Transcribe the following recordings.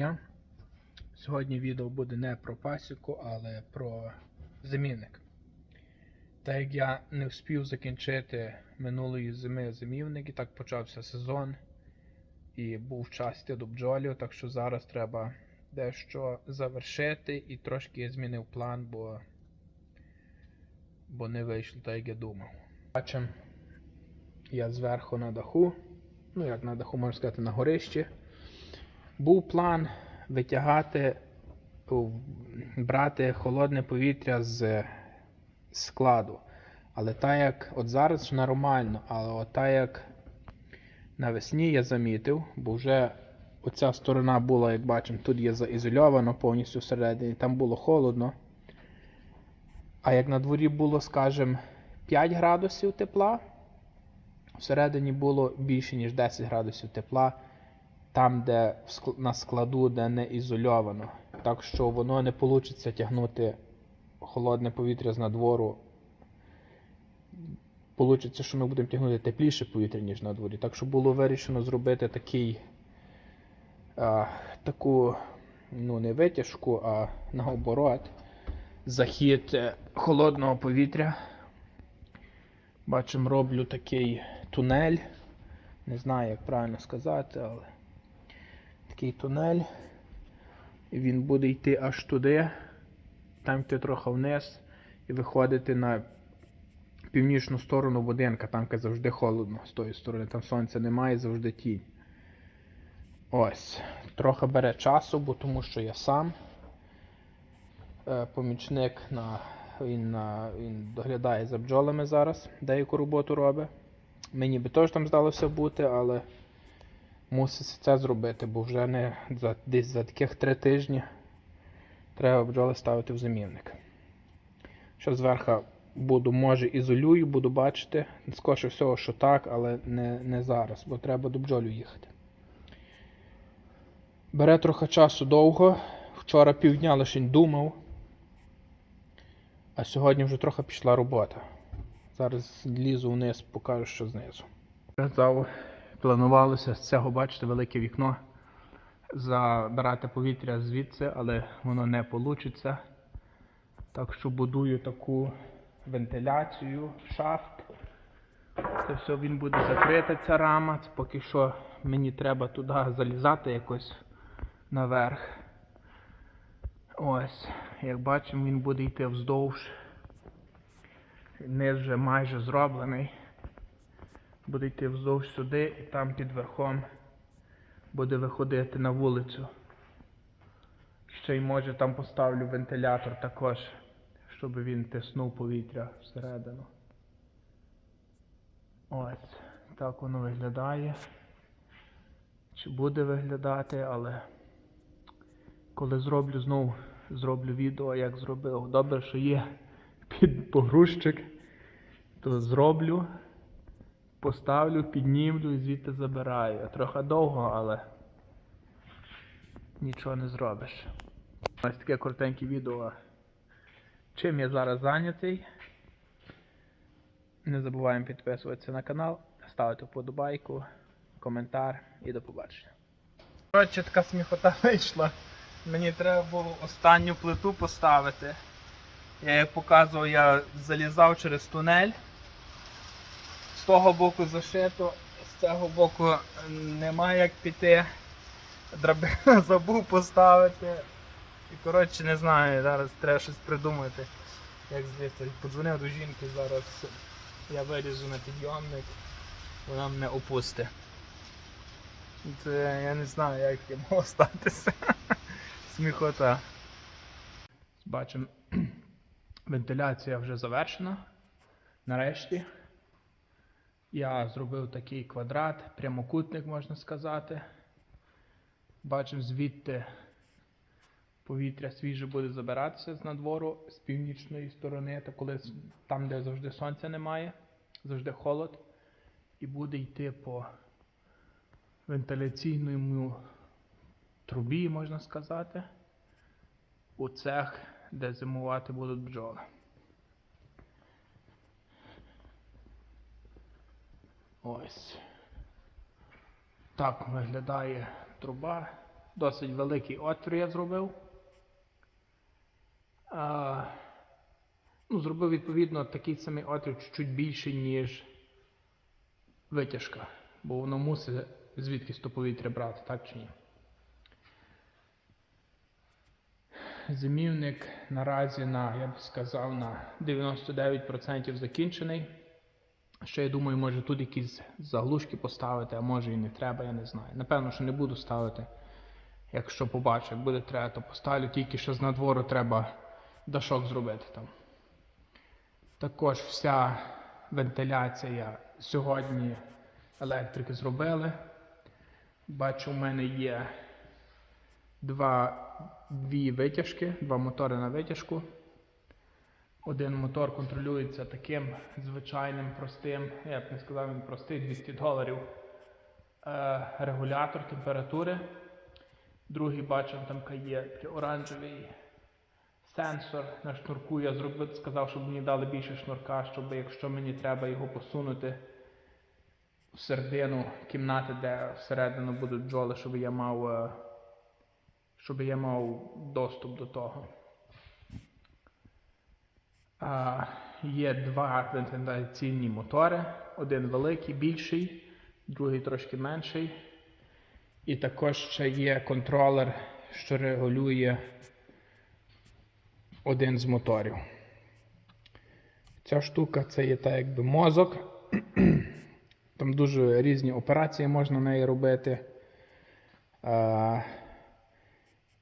дня. Сьогодні відео буде не про пасіку, але про зимівник. Так як я не встиг закінчити минулої зими зимівник, і так почався сезон і був час йти до бджолів, так що зараз треба дещо завершити і трошки я змінив план, бо, бо не вийшло так, як я думав. Бачимо, я зверху на даху, ну як на даху можна сказати, на горищі. Був план витягати, брати холодне повітря з складу. Але так як от зараз нормально, але от так як навесні я замітив, бо вже оця сторона була, як бачимо, тут є заізольовано повністю всередині, там було холодно. А як на дворі було, скажімо, 5 градусів тепла, всередині було більше, ніж 10 градусів тепла, там, де на складу, де не ізольовано. Так що воно не вийде тягнути холодне повітря з надвору. Получиться, що ми будемо тягнути тепліше повітря, ніж на дворі. Так що було вирішено зробити такий, а, таку, ну, не витяжку, а наоборот, захід е, холодного повітря. Бачимо, роблю такий тунель. Не знаю, як правильно сказати, але такий тунель. І він буде йти аж туди, там йти трохи вниз і виходити на північну сторону будинка, там де завжди холодно з тої сторони, там сонця немає, завжди тінь. Ось. Трохи бере часу, бо тому що я сам. Е, помічник на, він, на, він доглядає за бджолами зараз, деяку роботу робить. Мені би теж там здалося бути, але мусить це зробити, бо вже не за, десь за таких три тижні треба бджоли ставити в замівник. Що зверху буду, може, ізолюю, буду бачити. Скоріше всього, що так, але не, не зараз, бо треба до бджолю їхати. Бере трохи часу довго. Вчора півдня лише думав. А сьогодні вже трохи пішла робота. Зараз лізу вниз, покажу, що знизу. Планувалося з цього, бачите, велике вікно. Забирати повітря звідси, але воно не вийде. Так що будую таку вентиляцію, шафт. Це все він буде закрита, ця рама. Це поки що мені треба туди залізати якось наверх. Ось, як бачимо, він буде йти вздовж. Низ вже майже зроблений. Буде йти вздовж сюди і там під верхом буде виходити на вулицю. Ще й може там поставлю вентилятор також, щоб він тиснув повітря всередину. Ось, так воно виглядає. Чи буде виглядати, але коли зроблю знову зроблю відео, як зробив. Добре, що є під погрузчик, то зроблю, поставлю, піднімлю і звідти забираю. Трохи довго, але нічого не зробиш. Ось таке коротеньке відео. Чим я зараз зайнятий. Не забуваємо підписуватися на канал, ставити вподобайку, коментар і до побачення. Коротше, така сміхота вийшла. Мені треба було останню плиту поставити. Я як показував, я залізав через тунель. З того боку зашито, з цього боку немає як піти. Драбину забув поставити. І коротше не знаю, зараз треба щось придумати. Як злізти. Подзвонив до жінки, зараз я вилізу на підйомник, вона мене опусти. Це я не знаю, як таке могло статися. Сміхота. Бачимо, вентиляція вже завершена. Нарешті. Я зробив такий квадрат, прямокутник, можна сказати. Бачимо звідти повітря свіже буде забиратися з надвору з північної сторони, та коли там, де завжди сонця немає, завжди холод, і буде йти по вентиляційному трубі, можна сказати, у цех, де зимувати будуть бджоли. Ось. Так виглядає труба Досить великий отвір я зробив. А, ну, зробив відповідно такий самий отвір чуть більший, ніж витяжка. Бо воно мусить звідкись то повітря брати, так чи ні? Зимівник наразі на, я б сказав, на 99% закінчений. Ще я думаю, може тут якісь заглушки поставити, а може і не треба, я не знаю. Напевно, що не буду ставити. Якщо побачу, як буде треба, то поставлю, тільки що з надвору треба дашок зробити там. Також вся вентиляція сьогодні електрики зробили. Бачу, у мене є два, дві витяжки, два мотори на витяжку. Один мотор контролюється таким звичайним простим, я б не сказав, він простий 200 доларів. Е, регулятор температури. Другий бачив, там є оранжевий сенсор на шнурку. Я зробив, сказав, щоб мені дали більше шнурка, щоб якщо мені треба його посунути в середину кімнати, де всередину будуть бджоли, щоб я мав, е, щоб я мав доступ до того. Є два вентиляційні мотори. Один великий, більший, другий трошки менший. І також ще є контролер, що регулює один з моторів. Ця штука це є так якби мозок. Там дуже різні операції можна неї робити.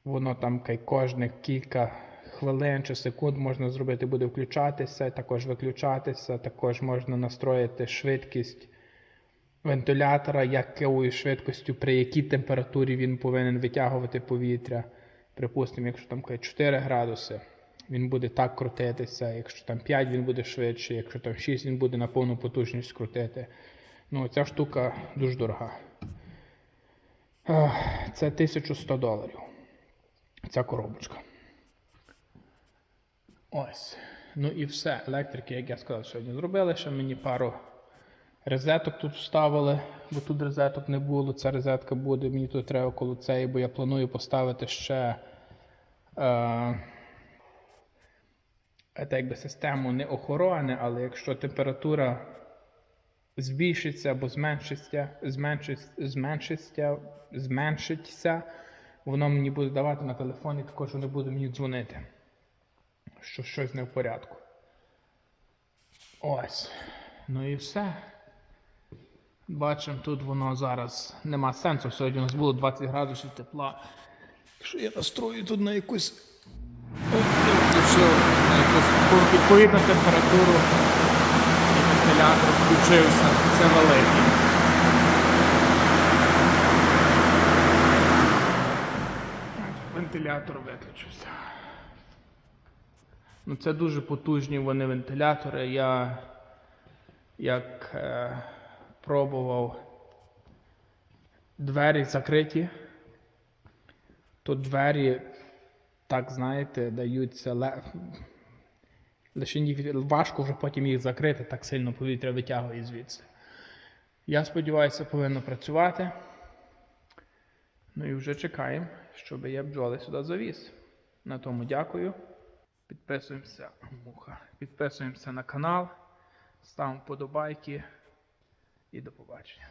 Воно там кожних кілька хвилин чи секунд можна зробити, буде включатися, також виключатися, також можна настроїти швидкість вентилятора, якою швидкістю, при якій температурі він повинен витягувати повітря. Припустимо, якщо там 4 градуси, він буде так крутитися, якщо там 5 він буде швидше, якщо там 6 він буде на повну потужність крутити. Ну, ця штука дуже дорога. Це 1100 доларів. Ця коробочка. Ось. Ну і все. Електрики, як я сказав, сьогодні зробили. Ще мені пару розеток тут вставили, бо тут розеток не було. Ця розетка буде. Мені тут треба коло цієї, бо я планую поставити ще. Е, це якби систему не охорони, але якщо температура збільшиться або зменшиться, зменшиться, зменшиться, зменшиться, воно мені буде давати на телефоні, також не буде мені дзвонити, що щось не в порядку. Ось. Ну і все. Бачимо, тут воно зараз нема сенсу. Сьогодні у нас було 20 градусів тепла. Якщо я настрою тут на якусь. Якусь відповідну температуру і вентилятор включився, це великий. Вентилятор виключився. Ну, це дуже потужні вони вентилятори. Я як е, пробував двері закриті, то двері, так знаєте, даються ле... лише важко вже потім їх закрити, так сильно повітря витягує звідси. Я сподіваюся, повинно працювати. Ну і вже чекаємо, щоб я бджоли сюди завіз. На тому дякую. Підписуємося, муха. Підписуємося на канал, ставимо вподобайки і до побачення.